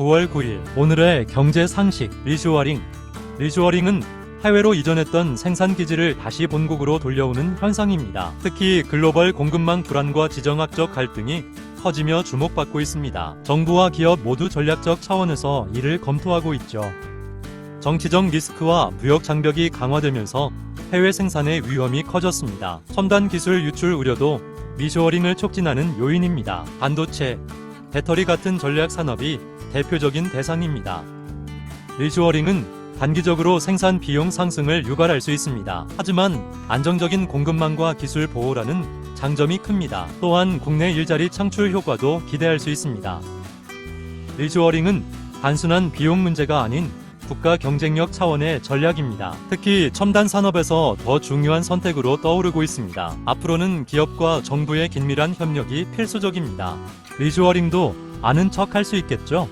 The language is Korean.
9월 9일 오늘의 경제 상식 리슈어링 리슈어링은 해외로 이전했던 생산 기지를 다시 본국으로 돌려오는 현상입니다. 특히 글로벌 공급망 불안과 지정학적 갈등이 커지며 주목받고 있습니다. 정부와 기업 모두 전략적 차원에서 이를 검토하고 있죠. 정치적 리스크와 무역 장벽이 강화되면서 해외 생산의 위험이 커졌습니다. 첨단 기술 유출 우려도 미쇼어링을 촉진하는 요인입니다. 반도체, 배터리 같은 전략 산업이 대표적인 대상입니다. 리쇼어링은 단기적으로 생산 비용 상승을 유발할 수 있습니다. 하지만 안정적인 공급망과 기술 보호라는 장점이 큽니다. 또한 국내 일자리 창출 효과도 기대할 수 있습니다. 리쇼어링은 단순한 비용 문제가 아닌 국가 경쟁력 차원의 전략입니다. 특히 첨단 산업에서 더 중요한 선택으로 떠오르고 있습니다. 앞으로는 기업과 정부의 긴밀한 협력이 필수적입니다. 리쇼어링도 아는 척 할 수 있겠죠?